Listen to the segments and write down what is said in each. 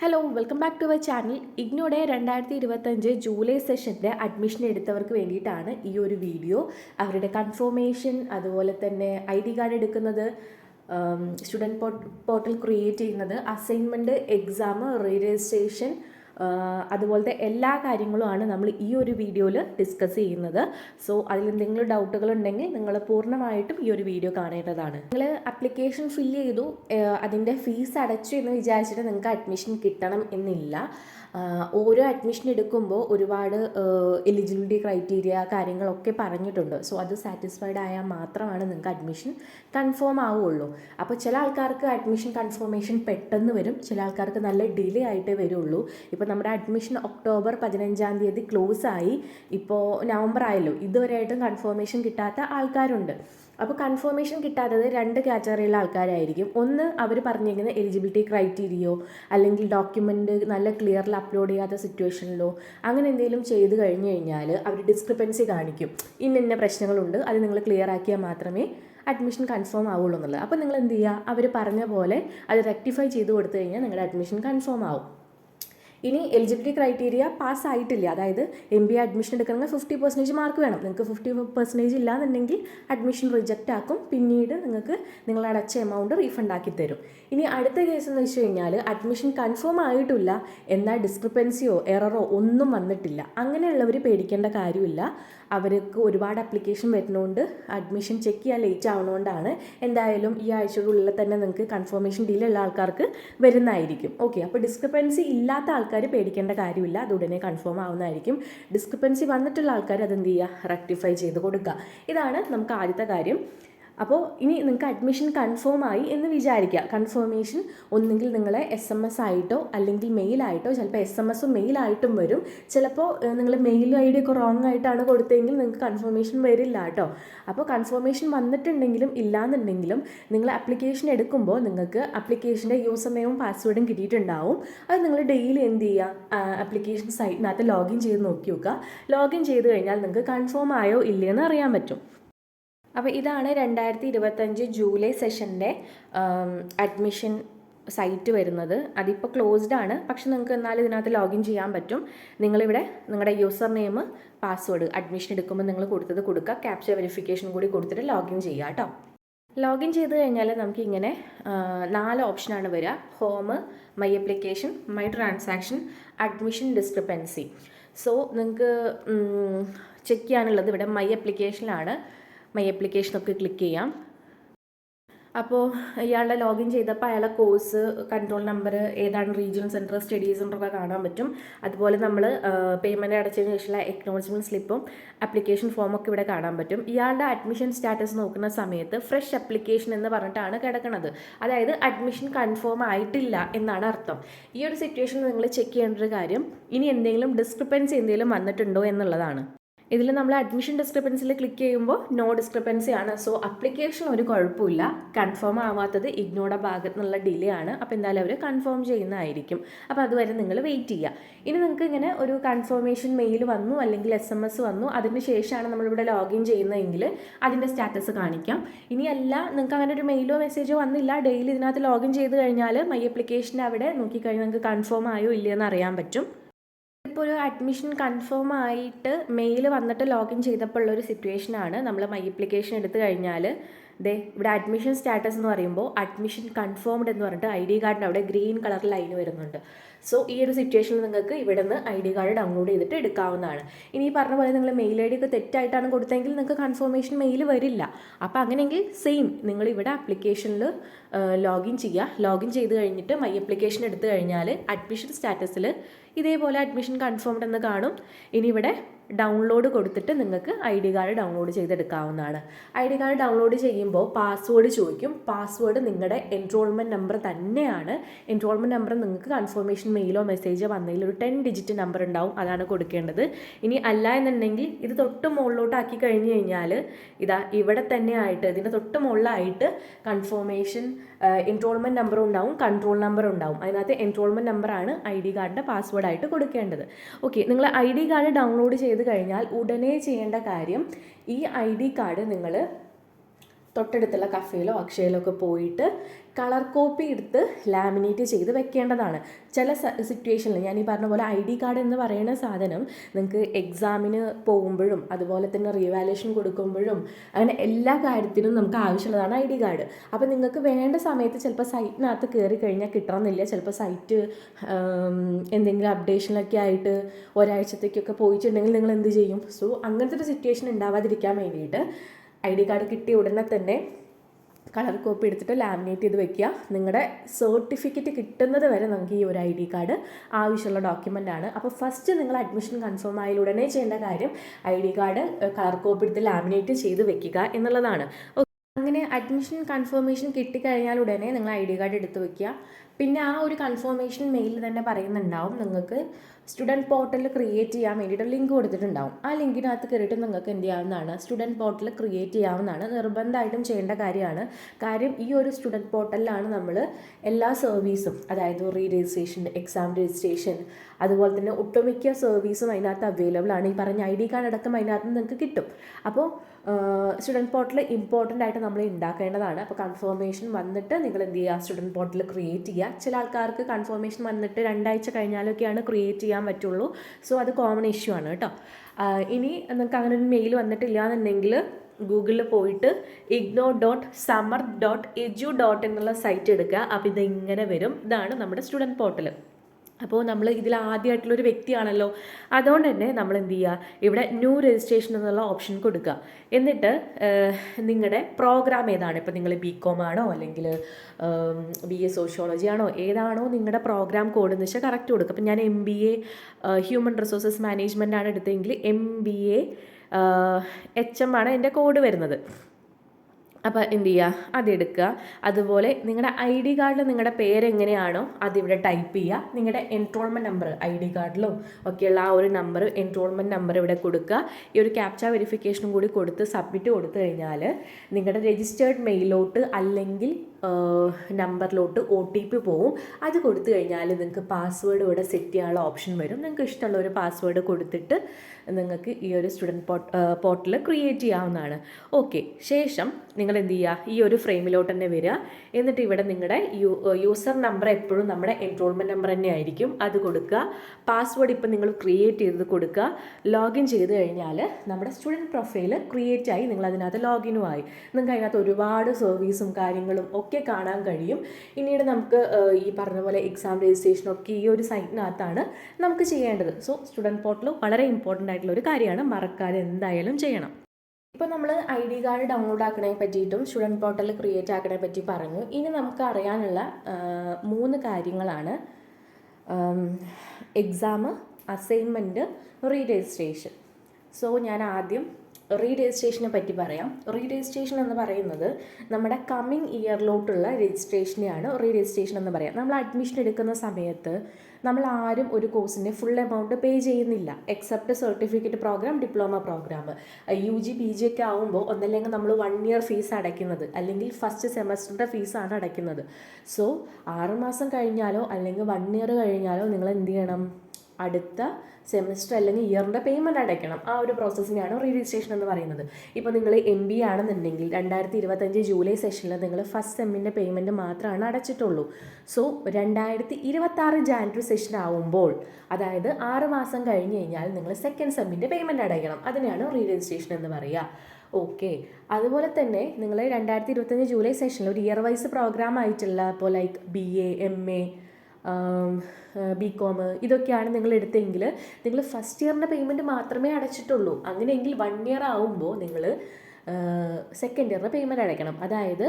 Hello welcome back to our channel ഇഗ്നോയുടെ രണ്ടായിരത്തി ഇരുപത്തഞ്ച് July സെഷന്റെ admission എടുത്തവർക്ക് വേണ്ടിയിട്ടാണ് ഈ ഒരു വീഡിയോ അവരുടെ കൺഫർമേഷൻ അതുപോലെ തന്നെ ഐ ഡി കാർഡ് എടുക്കുന്നത് സ്റ്റുഡന്റ് പോർട്ടൽ ക്രിയേറ്റ് ചെയ്യുന്നത് അസൈൻമെന്റ് എക്സാം റീ രജിസ്ട്രേഷൻ അതുപോലത്തെ എല്ലാ കാര്യങ്ങളുമാണ് നമ്മൾ ഈ ഒരു വീഡിയോയിൽ ഡിസ്കസ് ചെയ്യുന്നത്. സോ അതിൽ എന്തെങ്കിലും ഡൗട്ടുകൾ ഉണ്ടെങ്കിൽ നിങ്ങൾ പൂർണമായിട്ടും ഈ ഒരു വീഡിയോ കാണേണ്ടതാണ്. നിങ്ങൾ അപ്ലിക്കേഷൻ ഫില്ല് ചെയ്തു അതിന്റെ ഫീസ് അടച്ചു എന്ന് വിചാരിച്ചിട്ട് നിങ്ങൾക്ക് അഡ്മിഷൻ കിട്ടണം എന്നില്ല. ഓരോ അഡ്മിഷൻ എടുക്കുമ്പോൾ ഒരുപാട് എലിജിബിലിറ്റി ക്രൈറ്റീരിയ കാര്യങ്ങളൊക്കെ പറഞ്ഞിട്ടുണ്ട്. സോ അത് സാറ്റിസ്ഫൈഡ് ആയാൽ മാത്രമാണ് നിങ്ങൾക്ക് അഡ്മിഷൻ കൺഫേം ആവുള്ളൂ. അപ്പോൾ ചില ആൾക്കാർക്ക് അഡ്മിഷൻ കൺഫർമേഷൻ പെട്ടെന്ന് വരും. ചില ആൾക്കാർക്ക് നല്ല ഡിലേ ആയിട്ടേ വരുള്ളൂ. ഇപ്പോൾ നമ്മുടെ അഡ്മിഷൻ ഒക്ടോബർ പതിനഞ്ചാം തീയതി ക്ലോസ് ആയി. ഇപ്പോൾ നവംബർ ആയല്ലോ. ഇതുവരെയായിട്ടും കൺഫർമേഷൻ കിട്ടാത്ത ആൾക്കാരുണ്ട്. അപ്പോൾ കൺഫർമേഷൻ കിട്ടാത്തത് രണ്ട് കാറ്റഗറിയിലുള്ള ആൾക്കാരായിരിക്കും. ഒന്ന് അവർ പറഞ്ഞിരിക്കുന്ന എലിജിബിലിറ്റി ക്രൈറ്റീരിയോ അല്ലെങ്കിൽ ഡോക്യുമെന്റ് നല്ല ക്ലിയറിൽ അപ്ലോഡ് ചെയ്യാത്ത സിറ്റുവേഷനിലോ അങ്ങനെ എന്തെങ്കിലും ചെയ്ത് കഴിഞ്ഞ് കഴിഞ്ഞാൽ അവർ ഡിസ്ക്രിപ്പൻസി കാണിക്കും. ഇന്ന ഇന്ന പ്രശ്നങ്ങളുണ്ട് അത് നിങ്ങൾ ക്ലിയർ ആക്കിയാൽ മാത്രമേ അഡ്മിഷൻ കൺഫേം ആവുള്ളൂ എന്നുള്ളത്. അപ്പോൾ നിങ്ങൾ എന്ത് ചെയ്യുക? അവർ പറഞ്ഞ പോലെ അത് റെക്ടിഫൈ ചെയ്ത് കൊടുത്തു കഴിഞ്ഞാൽ നിങ്ങളുടെ അഡ്മിഷൻ കൺഫേം ആവും. ഇനി എലിജിബിലിറ്റി ക്രൈറ്റീരിയ പാസ് ആയിട്ടില്ല. അതായത് എം ബി എ അഡ്മിഷൻ എടുക്കണമെങ്കിൽ ഫിഫ്റ്റി പെർസെന്റേജ് മാർക്ക് വേണം. നിങ്ങൾക്ക് ഫിഫ്റ്റി പെർസെന്റേജ് ഇല്ലാന്നുണ്ടെങ്കിൽ അഡ്മിഷൻ റിജക്റ്റ് ആക്കും. പിന്നീട് നിങ്ങൾക്ക് നിങ്ങൾ അടച്ച എമൗണ്ട് റീഫണ്ട് ആക്കി തരും. ഇനി അടുത്ത കേസ് എന്ന് വെച്ച് കഴിഞ്ഞാൽ അഡ്മിഷൻ കൺഫേം ആയിട്ടില്ല. എന്നാൽ ഡിസ്ക്രിപ്പൻസിയോ എററോ ഒന്നും വന്നിട്ടില്ല. അങ്ങനെയുള്ളവർ പേടിക്കേണ്ട കാര്യമില്ല. അവർക്ക് ഒരുപാട് അപ്ലിക്കേഷൻ വരുന്നതുകൊണ്ട് അഡ്മിഷൻ ചെക്ക് ചെയ്യാൻ ലേറ്റ് ആവുന്നതുകൊണ്ടാണ് എന്തായാലും ഈ ആഴ്ചയുടെ തന്നെ നിങ്ങൾക്ക് കൺഫർമേഷൻ ഡീലുള്ള ആൾക്കാർക്ക് വരുന്നതായിരിക്കും. ഓക്കെ അപ്പോൾ ഡിസ്ക്രിപ്പൻസി ഇല്ലാത്ത ആൾക്കാർ പേടിക്കേണ്ട കാര്യമില്ല. അത് ഉടനെ കൺഫേം ആവുന്നതായിരിക്കും. ഡിസ്ക്രിപ്പൻസി വന്നിട്ടുള്ള ആൾക്കാർ അതെന്ത് ചെയ്യുക? റെക്ടിഫൈ ചെയ്ത് കൊടുക്കുക. ഇതാണ് നമുക്ക് ആദ്യത്തെ കാര്യം. അപ്പോൾ ഇനി നിങ്ങൾക്ക് അഡ്മിഷൻ കൺഫേം ആയി എന്ന് വിചാരിക്കുക കൺഫേമേഷൻ ഒന്നുകിൽ നിങ്ങളെ എസ് എം എസ് ആയിട്ടോ അല്ലെങ്കിൽ മെയിലായിട്ടോ ചിലപ്പോൾ എസ് എം എസും മെയിലായിട്ടും വരും. ചിലപ്പോൾ നിങ്ങൾ മെയിൽ ഐ ഡി ഒക്കെ റോങ് ആയിട്ടാണ് കൊടുത്തതെങ്കിൽ നിങ്ങൾക്ക് കൺഫർമേഷൻ വരില്ല കേട്ടോ. അപ്പോൾ കൺഫർമേഷൻ വന്നിട്ടുണ്ടെങ്കിലും ഇല്ലാന്നുണ്ടെങ്കിലും നിങ്ങൾ അപ്ലിക്കേഷൻ എടുക്കുമ്പോൾ നിങ്ങൾക്ക് ആപ്ലിക്കേഷന്റെ യൂസർ നെയിമും പാസ്വേഡും കിട്ടിയിട്ടുണ്ടാവും. അത് നിങ്ങൾ ഡെയിലി എന്ത് ചെയ്യുക ആപ്ലിക്കേഷൻ സൈറ്റിനകത്ത് ലോഗിൻ ചെയ്ത് നോക്കി നോക്കുക ലോഗിൻ ചെയ്ത് കഴിഞ്ഞാൽ നിങ്ങൾക്ക് കൺഫേം ആയോ ഇല്ലയെന്ന് അറിയാൻ പറ്റും. അപ്പോൾ ഇതാണ് രണ്ടായിരത്തി ഇരുപത്തഞ്ച് ജൂലൈ സെഷന്റെ അഡ്മിഷൻ സൈറ്റ് വരുന്നത്. അതിപ്പോൾ ക്ലോസ്ഡ് ആണ്. പക്ഷെ നിങ്ങൾക്ക് എന്നാലും ഇതിനകത്ത് ലോഗിൻ ചെയ്യാൻ പറ്റും. നിങ്ങളിവിടെ നിങ്ങളുടെ യൂസർ നെയിം പാസ്വേഡ് അഡ്മിഷൻ എടുക്കുമ്പോൾ നിങ്ങൾ കൊടുത്തത് കൊടുക്കുക. ക്യാപ്ചർ വെരിഫിക്കേഷൻ കൂടി കൊടുത്തിട്ട് ലോഗിൻ ചെയ്യുക കേട്ടോ. ലോഗിൻ ചെയ്ത് കഴിഞ്ഞാൽ നമുക്ക് ഇങ്ങനെ നാല് ഓപ്ഷനാണ് വരിക. Home my application my transaction admission discrepancy. So നിങ്ങൾക്ക് ചെക്ക് ചെയ്യാനുള്ളത് ഇവിടെ മൈ അപ്ലിക്കേഷനിലാണ്. മൈ ആപ്ലിക്കേഷനൊക്കെ ക്ലിക്ക് ചെയ്യാം. അപ്പോൾ ഇയാളുടെ ലോഗിൻ ചെയ്തപ്പോൾ അയാളെ കോഴ്സ് കൺട്രോൾ നമ്പർ ഏതാണ് റീജിയണൽ സെന്റർ സ്റ്റഡീസ് സെന്ററൊക്കെ കാണാൻ പറ്റും. അതുപോലെ നമ്മൾ പേയ്മെന്റ് അടച്ചതിന് ശേഷമുള്ള എക്നോളജ്മെന്റ് സ്ലിപ്പും ആപ്ലിക്കേഷൻ ഫോമൊക്കെ ഇവിടെ കാണാൻ പറ്റും. ഇയാളുടെ അഡ്മിഷൻ സ്റ്റാറ്റസ് നോക്കുന്ന സമയത്ത് ഫ്രഷ് അപ്ലിക്കേഷൻ എന്ന് പറഞ്ഞിട്ടാണ് കിടക്കുന്നത് അതായത് അഡ്മിഷൻ കൺഫേം ആയിട്ടില്ല എന്നാണ് അർത്ഥം. ഈ ഒരു സിറ്റുവേഷൻ നിങ്ങൾ ചെക്ക് ചെയ്യേണ്ട ഒരു കാര്യം ഇനി എന്തെങ്കിലും ഡിസ്ക്രിപ്പൻസി എന്തെങ്കിലും വന്നിട്ടുണ്ടോ എന്നുള്ളതാണ്. ഇതിൽ നമ്മൾ അഡ്മിഷൻ ഡിസ്ക്രിപ്പൻസിൽ ക്ലിക്ക് ചെയ്യുമ്പോൾ നോ ഡിസ്ക്രിപ്പൻസി ആണ്. സോ അപ്ലിക്കേഷൻ ഒരു കുഴപ്പമില്ല. കൺഫേം ആവാത്തത് ഇഗ്നോയുടെ ഭാഗത്ത് നിന്നുള്ള ഡിലേ ആണ്. അപ്പോൾ എന്തായാലും അവർ കൺഫേം ചെയ്യുന്നതായിരിക്കും. അപ്പോൾ അതുവരെ നിങ്ങൾ വെയിറ്റ് ചെയ്യുക. ഇനി നിങ്ങൾക്ക് ഇങ്ങനെ ഒരു കൺഫർമേഷൻ മെയിൽ വന്നു അല്ലെങ്കിൽ എസ് എം എസ് വന്നു അതിന് ശേഷമാണ് നമ്മളിവിടെ ലോഗിൻ ചെയ്യുന്നതെങ്കിൽ അതിന്റെ സ്റ്റാറ്റസ് കാണിക്കാം. ഇനിയല്ല നിങ്ങൾക്ക് അങ്ങനെ ഒരു മെയിലോ മെസ്സേജോ വന്നില്ല ഡെയിലി ഇതിനകത്ത് ലോഗിൻ ചെയ്ത് കഴിഞ്ഞാൽ മൈ അപ്ലിക്കേഷൻ അവിടെ നോക്കിക്കഴിഞ്ഞാൽ നിങ്ങൾക്ക് കൺഫേം ആയോ ഇല്ലയെന്ന് അറിയാൻ പറ്റും. ഇപ്പോൾ ഒരു അഡ്മിഷൻ കൺഫേം ആയിട്ട് മെയിൽ വന്നിട്ട് ലോഗിൻ ചെയ്തപ്പോൾ ഉള്ള ഉള്ളൊരു സിറ്റുവേഷനാണ് നമ്മൾ മൈ അപ്ലിക്കേഷൻ എടുത്തു കഴിഞ്ഞാൽ ദേ ഇവിടെ അഡ്മിഷൻ സ്റ്റാറ്റസ് എന്ന് പറയുമ്പോൾ അഡ്മിഷൻ കൺഫേംഡ് എന്ന് പറഞ്ഞിട്ട് ഐ ഡി കാർഡിന്റെ അവിടെ ഗ്രീൻ കളർ ലൈൻ വരുന്നുണ്ട്. സോ ഈ ഒരു സിറ്റുവേഷനിൽ നിങ്ങൾക്ക് ഇവിടെ നിന്ന് ഐ ഡി കാർഡ് ഡൗൺലോഡ് ചെയ്തിട്ട് എടുക്കാവുന്നതാണ്. ഇനി ഈ പറഞ്ഞ പോലെ നിങ്ങൾ മെയിൽ ഐ ഡി ഒക്കെ തെറ്റായിട്ടാണ് കൊടുത്തതെങ്കിൽ നിങ്ങൾക്ക് കൺഫർമേഷൻ മെയിൽ വരില്ല. അപ്പോൾ അങ്ങനെയെങ്കിൽ സെയിം നിങ്ങൾ ഇവിടെ ആപ്ലിക്കേഷനിൽ ലോഗിൻ ചെയ്യുക. ലോഗിൻ ചെയ്ത് കഴിഞ്ഞിട്ട് മൈ അപ്ലിക്കേഷൻ എടുത്തു കഴിഞ്ഞാൽ അഡ്മിഷൻ സ്റ്റാറ്റസിൽ ഇതേപോലെ അഡ്മിഷൻ കൺഫേംഡ് എന്ന് കാണും. ഇനി ഇവിടെ ഡൗൺലോഡ് കൊടുത്തിട്ട് നിങ്ങൾക്ക് ഐ ഡി കാർഡ് ഡൗൺലോഡ് ചെയ്തെടുക്കാവുന്നതാണ്. ഐ ഡി കാർഡ് ഡൗൺലോഡ് ചെയ്യുമ്പോൾ പാസ്വേഡ് ചോദിക്കും. പാസ്വേഡ് നിങ്ങളുടെ എൻറോൾമെന്റ് നമ്പർ തന്നെയാണ്. എൻറോൾമെന്റ് നമ്പർ നിങ്ങൾക്ക് കൺഫർമേഷൻ മെയിലോ മെസ്സേജോ വന്നതിൽ ഒരു ടെൻ ഡിജിറ്റ് നമ്പർ ഉണ്ടാവും. അതാണ് കൊടുക്കേണ്ടത്. ഇനി അല്ല എന്നുണ്ടെങ്കിൽ ഇത് തൊട്ട് മുകളിലോട്ടാക്കി കഴിഞ്ഞ് കഴിഞ്ഞാൽ ഇതാ ഇവിടെ തന്നെ ആയിട്ട് ഇതിന്റെ തൊട്ട് മുകളിലായിട്ട് കൺഫർമേഷൻ എൻറോൾമെന്റ് നമ്പർ ഉണ്ടാവും. കൺട്രോൾ നമ്പർ ഉണ്ടാവും. അതിനകത്ത് എൻറോൾമെന്റ് നമ്പറാണ് ഐ ഡി കാർഡിന്റെ പാസ്വേഡായിട്ട് കൊടുക്കേണ്ടത്. ഓക്കെ നിങ്ങൾ ഐ ഡി കാർഡ് ഡൗൺലോഡ് ചെയ്ത് കഴിഞ്ഞാൽ ഉടനെ ചെയ്യേണ്ട കാര്യം ഈ ഐ ഡി കാർഡ് നിങ്ങൾ തൊട്ടടുത്തുള്ള കഫേയിലോ അക്ഷയയിലോ ഒക്കെ പോയിട്ട് കളർ കോപ്പി എടുത്ത് ലാമിനേറ്റ് ചെയ്ത് വെക്കേണ്ടതാണ്. ചില സിറ്റുവേഷനിൽ ഞാൻ ഈ പറഞ്ഞ പോലെ ഐ ഡി കാർഡ് എന്ന് പറയുന്ന സാധനം നിങ്ങൾക്ക് എക്സാമിന് പോകുമ്പോഴും അതുപോലെ തന്നെ റീവാലുവേഷൻ കൊടുക്കുമ്പോഴും അങ്ങനെ എല്ലാ കാര്യത്തിനും നമുക്ക് ആവശ്യമുള്ളതാണ് ഐ ഡി കാർഡ്. അപ്പോൾ നിങ്ങൾക്ക് വേണ്ട സമയത്ത് ചിലപ്പോൾ സൈറ്റിനകത്ത് കയറി കഴിഞ്ഞാൽ കിട്ടണമെന്നില്ല. ചിലപ്പോൾ സൈറ്റ് എന്തെങ്കിലും അപ്ഡേഷനിലൊക്കെ ആയിട്ട് ഒരാഴ്ചത്തേക്കൊക്കെ പോയിട്ടുണ്ടെങ്കിൽ നിങ്ങൾ എന്ത് ചെയ്യും? സോ അങ്ങനത്തെ ഒരു സിറ്റുവേഷൻ ഉണ്ടാവാതിരിക്കാൻ വേണ്ടിയിട്ട് ഐ ഡി കാർഡ് കിട്ടിയ ഉടനെ തന്നെ കളർ കോപ്പി എടുത്തിട്ട് ലാമിനേറ്റ് ചെയ്ത് വെക്കുക. നിങ്ങളുടെ സർട്ടിഫിക്കറ്റ് കിട്ടുന്നത് വരെ നമുക്ക് ഈ ഒരു ഐ ഡി കാർഡ് ആവശ്യമുള്ള ഡോക്യുമെന്റ് ആണ്. അപ്പോൾ ഫസ്റ്റ് നിങ്ങൾ അഡ്മിഷൻ കൺഫേം ആയാൽ ഉടനെ ചെയ്യേണ്ട കാര്യം I D card colour copy എടുത്ത് ലാമിനേറ്റ് ചെയ്ത് വെക്കുക എന്നുള്ളതാണ്. അങ്ങനെ അഡ്മിഷൻ കൺഫർമേഷൻ കിട്ടിക്കഴിഞ്ഞാൽ ഉടനെ നിങ്ങൾ ഐ ഡി കാർഡ് എടുത്ത് വെക്കുക. പിന്നെ ആ ഒരു കൺഫർമേഷൻ മെയിലിൽ തന്നെ പറയുന്നുണ്ടാവും. നിങ്ങൾക്ക് സ്റ്റുഡന്റ് പോർട്ടൽ ക്രിയേറ്റ് ചെയ്യാൻ വേണ്ടിയിട്ട് ലിങ്ക് കൊടുത്തിട്ടുണ്ടാവും. ആ ലിങ്കിനകത്ത് കയറിയിട്ട് നിങ്ങൾക്ക് എന്ത് ചെയ്യാവുന്നതാണ് സ്റ്റുഡന്റ് പോർട്ടൽ ക്രിയേറ്റ് ചെയ്യാവുന്നതാണ്. നിർബന്ധമായിട്ടും ചെയ്യേണ്ട കാര്യമാണ്. കാര്യം ഈ ഒരു സ്റ്റുഡന്റ് പോർട്ടലിലാണ് നമ്മൾ എല്ലാ സർവീസും അതായത് റീ രജിസ്ട്രേഷൻ എക്സാം രജിസ്ട്രേഷൻ അതുപോലെ തന്നെ ഒട്ടുമിക്ക സർവീസും അതിനകത്ത് അവൈലബിൾ ആണ്. ഈ പറഞ്ഞ ഐ ഡി കാർഡ് അടക്കം അതിനകത്ത് നിങ്ങൾക്ക് കിട്ടും. അപ്പോൾ സ്റ്റുഡന്റ് പോർട്ടൽ ഇമ്പോർട്ടന്റ് ആയിട്ട് നമ്മൾ ഉണ്ടാക്കേണ്ടതാണ് അപ്പോൾ കൺഫർമേഷൻ വന്നിട്ട് നിങ്ങൾ എന്ത് ചെയ്യുക സ്റ്റുഡന്റ് പോർട്ടൽ ക്രിയേറ്റ് ചെയ്യുക ചില ആൾക്കാർക്ക് കൺഫർമേഷൻ വന്നിട്ട് രണ്ടാഴ്ച കഴിഞ്ഞാലൊക്കെയാണ് ക്രിയേറ്റ് ചെയ്യാൻ പറ്റുള്ളൂ. സോ അത് കോമൺ ഇഷ്യൂ ആണ് കേട്ടോ ഇനി നിങ്ങൾക്ക് അങ്ങനെ ഒരു മെയിൽ വന്നിട്ടില്ല എന്നുണ്ടെങ്കിൽ ഗൂഗിളിൽ പോയിട്ട് IGNOU dot Samarth dot edu dot എന്നുള്ള സൈറ്റ് എടുക്കുക. അപ്പോൾ ഇതിങ്ങനെ വരും. ഇതാണ് നമ്മുടെ സ്റ്റുഡന്റ് പോർട്ടൽ അപ്പോൾ നമ്മൾ ഇതിൽ ആദ്യമായിട്ടുള്ളൊരു വ്യക്തിയാണല്ലോ. അതുകൊണ്ട് തന്നെ നമ്മൾ എന്ത് ചെയ്യുക ഇവിടെ ന്യൂ രജിസ്ട്രേഷൻ എന്നുള്ള ഓപ്ഷൻ കൊടുക്കുക എന്നിട്ട് നിങ്ങളുടെ പ്രോഗ്രാം ഏതാണ്? ഇപ്പോൾ നിങ്ങൾ ബി കോം ആണോ? അല്ലെങ്കിൽ ബി എ സോഷ്യോളജി ആണോ? ഏതാണോ നിങ്ങളുടെ പ്രോഗ്രാം കോഡ് എന്ന് വെച്ചാൽ കറക്റ്റ് കൊടുക്കുക അപ്പം ഞാൻ M B A human resources management ആണ് എടുത്തതെങ്കിൽ M B A H M ആണ് എന്റെ കോഡ് വരുന്നത്. അപ്പോൾ എന്ത് ചെയ്യുക അതെടുക്കുക അതുപോലെ നിങ്ങളുടെ ഐ ഡി കാർഡിൽ നിങ്ങളുടെ പേരെങ്ങനെയാണോ അതിവിടെ ടൈപ്പ് ചെയ്യുക. നിങ്ങളുടെ എൻറോൾമെന്റ് നമ്പർ ഐ ഡി കാർഡിലോ ഒക്കെയുള്ള ആ ഒരു നമ്പർ എൻറോൾമെന്റ് നമ്പർ ഇവിടെ കൊടുക്കുക. ഈ ഒരു ക്യാപ്ച വെരിഫിക്കേഷനും കൂടി കൊടുത്ത് സബ്മിറ്റ് കൊടുത്തു കഴിഞ്ഞാൽ നിങ്ങളുടെ രജിസ്റ്റേർഡ് മെയിലോട്ട് അല്ലെങ്കിൽ നമ്പറിലോട്ട് ഒ ടി പി പോവും. അത് കൊടുത്തു കഴിഞ്ഞാൽ നിങ്ങൾക്ക് പാസ്വേഡ് ഇവിടെ സെറ്റ് ചെയ്യാനുള്ള ഓപ്ഷൻ വരും. നിങ്ങൾക്ക് ഇഷ്ടമുള്ള ഒരു പാസ്വേഡ് കൊടുത്തിട്ട് നിങ്ങൾക്ക് ഈ ഒരു സ്റ്റുഡന്റ് പോർട്ട് പോർട്ടൽ ക്രിയേറ്റ് ചെയ്യാവുന്നതാണ്. ഓക്കെ ശേഷം നിങ്ങൾ എന്ത് ചെയ്യുക? ഈ ഒരു ഫ്രെയിമിലോട്ട് തന്നെ വരിക. എന്നിട്ട് ഇവിടെ നിങ്ങളുടെ യൂസർ നമ്പർ എപ്പോഴും നമ്മുടെ എൻറോൾമെന്റ് നമ്പർ തന്നെ ആയിരിക്കും. അത് കൊടുക്കുക. പാസ്വേഡ് ഇപ്പം നിങ്ങൾ ക്രിയേറ്റ് ചെയ്ത് കൊടുക്കുക. ലോഗിൻ ചെയ്ത് കഴിഞ്ഞാൽ നമ്മുടെ സ്റ്റുഡന്റ് പ്രൊഫൈൽ ക്രിയേറ്റ് ആയി നിങ്ങൾ അതിനകത്ത് ലോഗിനും ആയി. നിങ്ങൾക്ക് അതിനകത്ത് ഒരുപാട് സർവീസും കാര്യങ്ങളും ഒക്കെ കാണാൻ കഴിയും. പിന്നീട് നമുക്ക് ഈ പറഞ്ഞ പോലെ എക്സാം രജിസ്ട്രേഷനൊക്കെ ഈ ഒരു സൈറ്റിനകത്താണ് നമുക്ക് ചെയ്യേണ്ടത്. സോ സ്റ്റുഡന്റ് പോർട്ടൽ വളരെ ഇമ്പോർട്ടന്റ് ആയിട്ടുള്ള ഒരു കാര്യമാണ് മറക്കാതെ എന്തായാലും ചെയ്യണം. ഇപ്പോൾ നമ്മൾ ഐ ഡി കാർഡ് ഡൗൺലോഡ് ആക്കണേ പറ്റിയിട്ടും സ്റ്റുഡന്റ് പോർട്ടൽ ക്രിയേറ്റ് ആക്കണേ പറ്റി പറഞ്ഞു. ഇനി നമുക്ക് അറിയാനുള്ള മൂന്ന് കാര്യങ്ങളാണ്. Exam assignment reregistration. സോ ഞാൻ ആദ്യം റീ രജിസ്ട്രേഷനെ പറ്റി പറയാം. റീ രജിസ്ട്രേഷൻ എന്ന് പറയുന്നത് നമ്മുടെ കമ്മിങ് ഇയറിലോട്ടുള്ള രജിസ്ട്രേഷനെയാണ് റീ രജിസ്ട്രേഷൻ എന്ന് പറയാം. നമ്മൾ അഡ്മിഷൻ എടുക്കുന്ന സമയത്ത് നമ്മൾ ആരും ഒരു കോഴ്സിന്റെ ഫുൾ എമൗണ്ട് പേ ചെയ്യുന്നില്ല. Except certificate programme diploma programme U G P G ഒക്കെ ആകുമ്പോൾ ഒന്നല്ലെങ്കിൽ നമ്മൾ വൺ ഇയർ ഫീസ് അടയ്ക്കുന്നത്. അല്ലെങ്കിൽ ഫസ്റ്റ് സെമസ്റ്ററിന്റെ ഫീസാണ് അടയ്ക്കുന്നത്. സോ ആറുമാസം കഴിഞ്ഞാലോ അല്ലെങ്കിൽ വൺ ഇയർ കഴിഞ്ഞാലോ നിങ്ങൾ എന്ത് ചെയ്യണം? അടുത്ത സെമിസ്റ്റർ അല്ലെങ്കിൽ ഇയറിന്റെ പേയ്മെന്റ് അടയ്ക്കണം. ആ ഒരു പ്രോസസ്സിനെയാണ് റീ രജിസ്ട്രേഷൻ എന്ന് പറയുന്നത്. ഇപ്പോൾ നിങ്ങൾ എം ബി ആണെന്നുണ്ടെങ്കിൽ രണ്ടായിരത്തി ഇരുപത്തഞ്ച് ജൂലൈ സെഷനിൽ നിങ്ങൾ ഫസ്റ്റ് സെമ്മിന്റെ പേയ്മെന്റ് മാത്രമാണ് അടച്ചിട്ടുള്ളൂ. സോ രണ്ടായിരത്തി ഇരുപത്താറ് ജാനുവരി സെഷൻ ആവുമ്പോൾ അതായത് ആറ് മാസം കഴിഞ്ഞ് കഴിഞ്ഞാൽ നിങ്ങൾ സെക്കൻഡ് സെമ്മിന്റെ പേയ്മെന്റ് അടയ്ക്കണം. അതിനെയാണ് റീ രജിസ്ട്രേഷൻ എന്ന് പറയുക ഓക്കെ അതുപോലെ തന്നെ നിങ്ങൾ രണ്ടായിരത്തി ഇരുപത്തഞ്ച് ജൂലൈ സെഷനിൽ ഒരു ഇയർ വൈസ് പ്രോഗ്രാം ആയിട്ടുള്ള ഇപ്പോൾ like B A M A B com ഇതൊക്കെയാണ് നിങ്ങൾ എടുത്തെങ്കിൽ നിങ്ങൾ ഫസ്റ്റ് ഇയറിന്റെ പേയ്മെന്റ് മാത്രമേ അടച്ചിട്ടുള്ളൂ. അങ്ങനെയെങ്കിൽ വൺ ഇയർ ആവുമ്പോൾ നിങ്ങൾ സെക്കൻഡ് ഇയറിന്റെ പേയ്മെന്റ് അടയ്ക്കണം. അതായത്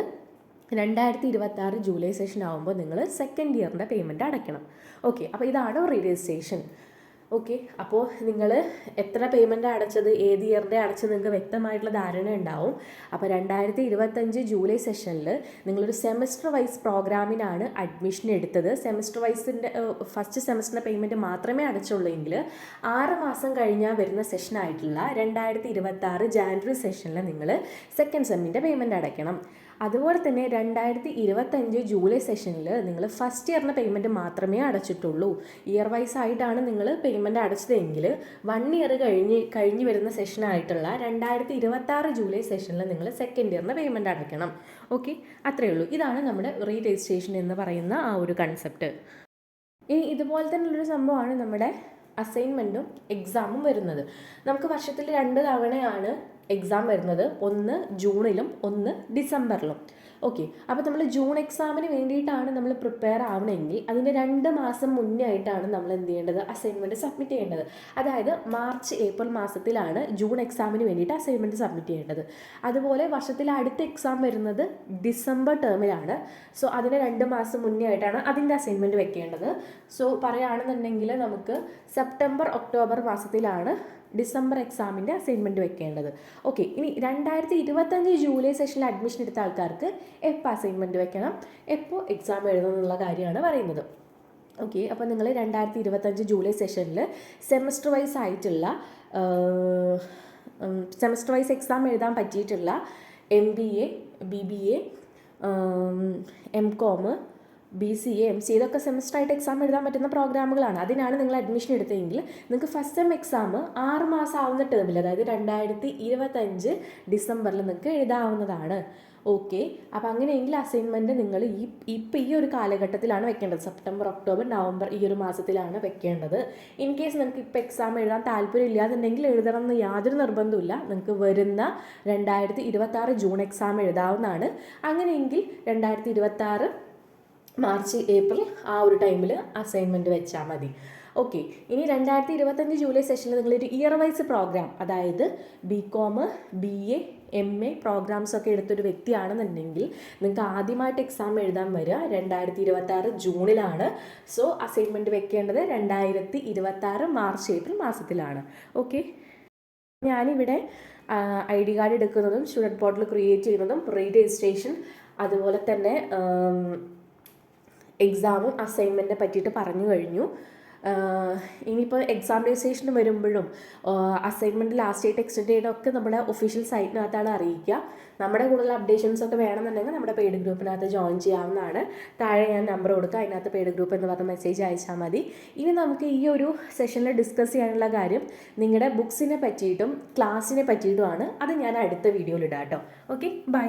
രണ്ടായിരത്തി ഇരുപത്തി ആറ് ജൂലൈ സെഷൻ ആകുമ്പോൾ നിങ്ങൾ സെക്കൻഡ് ഇയറിന്റെ പേയ്മെന്റ് അടയ്ക്കണം. ഓക്കെ അപ്പോൾ ഇതാണ് രജിസ്ട്രേഷൻ ഓക്കെ അപ്പോൾ നിങ്ങൾ എത്ര പേയ്മെന്റ് അടച്ചത്? ഏത് ഇയറിന്റെ അടച്ചത് നിങ്ങൾക്ക് വ്യക്തമായിട്ടുള്ള ധാരണ ഉണ്ടാവും. അപ്പോൾ രണ്ടായിരത്തി ഇരുപത്തഞ്ച് ജൂലൈ സെഷനിൽ നിങ്ങളൊരു സെമസ്റ്റർ വൈസ് പ്രോഗ്രാമിനാണ് അഡ്മിഷൻ എടുത്തത്. സെമസ്റ്റർ വൈസിന്റെ ഫസ്റ്റ് സെമസ്റ്ററിന്റെ പേയ്മെന്റ് മാത്രമേ അടച്ചുള്ളൂ എങ്കിൽ ആറ് മാസം കഴിഞ്ഞാൽ വരുന്ന സെഷനായിട്ടുള്ള രണ്ടായിരത്തി ഇരുപത്തി ആറ് ജാനുവരി സെഷനിൽ നിങ്ങൾ സെക്കൻഡ് സെമ്മിന്റെ പേയ്മെന്റ് അടയ്ക്കണം. അതുപോലെ തന്നെ രണ്ടായിരത്തി ഇരുപത്തഞ്ച് ജൂലൈ സെഷനിൽ നിങ്ങൾ ഫസ്റ്റ് ഇയറിന് പേയ്മെന്റ് മാത്രമേ അടച്ചിട്ടുള്ളൂ. ഇയർ വൈസ് ആയിട്ടാണ് നിങ്ങൾ പേയ്മെന്റ് അടച്ചതെങ്കിൽ വൺ ഇയർ കഴിഞ്ഞ് കഴിഞ്ഞ് വരുന്ന സെഷനായിട്ടുള്ള രണ്ടായിരത്തി ഇരുപത്താറ് ജൂലൈ സെഷനിൽ നിങ്ങൾ സെക്കൻഡ് ഇയറിന് പേയ്മെന്റ് അടയ്ക്കണം. ഓക്കെ അത്രയേ ഉള്ളൂ. ഇതാണ് നമ്മുടെ റീ രജിസ്ട്രേഷൻ എന്ന് പറയുന്ന ആ ഒരു കൺസെപ്റ്റ് ഇനി ഇതുപോലെ തന്നെയുള്ളൊരു സംഭവമാണ് നമ്മുടെ അസൈൻമെന്റും എക്സാമും വരുന്നത്. നമുക്ക് വർഷത്തിൽ രണ്ട് തവണയാണ് എക്സാം വരുന്നത് ഒന്ന് ജൂണിലും ഒന്ന് ഡിസംബറിലും. ഓക്കെ അപ്പോൾ നമ്മൾ ജൂൺ എക്സാമിന് വേണ്ടിയിട്ടാണ് നമ്മൾ പ്രിപ്പയർ ആവണമെങ്കിൽ അതിന്റെ രണ്ട് മാസം മുന്നേ ആയിട്ടാണ് നമ്മൾ എന്ത് ചെയ്യേണ്ടത്? അസൈൻമെന്റ് സബ്മിറ്റ് ചെയ്യേണ്ടത്. അതായത് മാർച്ച് ഏപ്രിൽ മാസത്തിലാണ് ജൂൺ എക്സാമിന് വേണ്ടിയിട്ട് അസൈൻമെന്റ് സബ്മിറ്റ് ചെയ്യേണ്ടത്. അതുപോലെ വർഷത്തിലെ അടുത്ത എക്സാം വരുന്നത് ഡിസംബർ ടേമിലാണ് സോ അതിന് രണ്ട് മാസം മുന്നേ ആയിട്ടാണ് അതിന്റെ അസൈൻമെന്റ് വെക്കേണ്ടത്. സോ പറയുകയാണെന്നുണ്ടെങ്കിൽ നമുക്ക് സെപ്റ്റംബർ ഒക്ടോബർ മാസത്തിലാണ് ഡിസംബർ എക്സാമിന്റെ അസൈൻമെന്റ് വെക്കേണ്ടത്. ഓക്കെ ഇനി രണ്ടായിരത്തി ഇരുപത്തഞ്ച് ജൂലൈ സെഷനിൽ അഡ്മിഷൻ എടുത്ത ആൾക്കാർക്ക് എപ്പോൾ അസൈൻമെന്റ് വെക്കണം? എപ്പോൾ എക്സാം എഴുതണം എന്നുള്ള കാര്യമാണ് പറയുന്നത്. ഓക്കെ അപ്പോൾ നിങ്ങൾ രണ്ടായിരത്തി ഇരുപത്തഞ്ച് ജൂലൈ സെഷനിൽ സെമസ്റ്റർ വൈസ് ആയിട്ടുള്ള സെമസ്റ്റർ വൈസ് എക്സാം എഴുതാൻ പറ്റിയിട്ടുള്ള M B A B B A com B C A M C ഇതൊക്കെ സെമസ്റ്റർ ആയിട്ട് എക്സാം എഴുതാൻ പറ്റുന്ന പ്രോഗ്രാമുകളാണ് അതിനാണ് നിങ്ങൾ അഡ്മിഷൻ എടുത്തതെങ്കിൽ നിങ്ങൾക്ക് ഫസ്റ്റ് സെം എക്സാം ആറ് മാസം ആവുന്ന ടേമിൽ അതായത് രണ്ടായിരത്തി ഇരുപത്തഞ്ച് ഡിസംബറിൽ നിങ്ങൾക്ക് എഴുതാവുന്നതാണ്. ഓക്കെ അപ്പോൾ അങ്ങനെയെങ്കിൽ അസൈൻമെന്റ് നിങ്ങൾ ഈ ഇപ്പോൾ ഈ ഒരു കാലഘട്ടത്തിലാണ് വെക്കേണ്ടത്. സെപ്റ്റംബർ ഒക്ടോബർ നവംബർ ഈ ഒരു മാസത്തിലാണ് വെക്കേണ്ടത്. ഇൻ കേസ് നിങ്ങൾക്ക് ഇപ്പോൾ എക്സാം എഴുതാൻ താല്പര്യം ഇല്ലാന്നുണ്ടെങ്കിൽ എഴുതണം എന്ന് യാതൊരു നിർബന്ധമില്ല നിങ്ങൾക്ക് വരുന്ന രണ്ടായിരത്തി ഇരുപത്താറ് ജൂൺ എക്സാം എഴുതാവുന്നതാണ്. അങ്ങനെയെങ്കിൽ രണ്ടായിരത്തി ഇരുപത്താറ് മാർച്ച് ഏപ്രിൽ ആ ഒരു ടൈമിൽ അസൈൻമെന്റ് വെച്ചാൽ മതി. ഓക്കെ ഇനി രണ്ടായിരത്തി ഇരുപത്തഞ്ച് ജൂലൈ സെഷനിൽ നിങ്ങളൊരു ഇയർ വൈസ് പ്രോഗ്രാം അതായത് B com B A M A programs ഒക്കെ എടുത്തൊരു വ്യക്തിയാണെന്നുണ്ടെങ്കിൽ നിങ്ങൾക്ക് ആദ്യമായിട്ട് എക്സാം എഴുതാൻ വരിക രണ്ടായിരത്തി ഇരുപത്തി ആറ് ജൂണിലാണ്. സോ അസൈൻമെന്റ് വെക്കേണ്ടത് രണ്ടായിരത്തി ഇരുപത്തി ആറ് മാർച്ച് ഏപ്രിൽ മാസത്തിലാണ്. ഓക്കെ ഞാനിവിടെ ഐ ഡി കാർഡ് എടുക്കുന്നതും സ്റ്റുഡന്റ് പോർട്ടൽ ക്രിയേറ്റ് ചെയ്യുന്നതും റീ രജിസ്ട്രേഷൻ അതുപോലെ തന്നെ എക്സാമും അസൈൻമെന്റിനെ പറ്റിയിട്ട് പറഞ്ഞു കഴിഞ്ഞു. ഇനിയിപ്പോൾ എക്സാം രജിസ്ട്രേഷൻ വരുമ്പോഴും അസൈൻമെന്റ് ലാസ്റ്റ് ഡേറ്റ് എക്സ്റ്റെൻഡ് ചെയ്യണമൊക്കെ നമ്മുടെ ഒഫീഷ്യൽ സൈറ്റിനകത്താണ് അറിയിക്കുക. നമ്മുടെ കൂടുതൽ അപ്ഡേഷൻസ് ഒക്കെ വേണമെന്നുണ്ടെങ്കിൽ നമ്മുടെ പെയ്ഡ് ഗ്രൂപ്പിനകത്ത് ജോയിൻ ചെയ്യാവുന്നതാണ്. താഴെ ഞാൻ നമ്പർ കൊടുക്കുക അതിനകത്ത് പെയ്ഡ് ഗ്രൂപ്പ് എന്ന് പറഞ്ഞ മെസ്സേജ് അയച്ചാൽ മതി. ഇനി നമുക്ക് ഈ ഒരു സെഷനിൽ ഡിസ്കസ് ചെയ്യാനുള്ള കാര്യം നിങ്ങളുടെ ബുക്സിനെ പറ്റിയിട്ടും ക്ലാസ്സിനെ പറ്റിയിട്ടുമാണ് അത് ഞാൻ അടുത്ത വീഡിയോയിൽ ഇടാം കേട്ടോ. Okay bye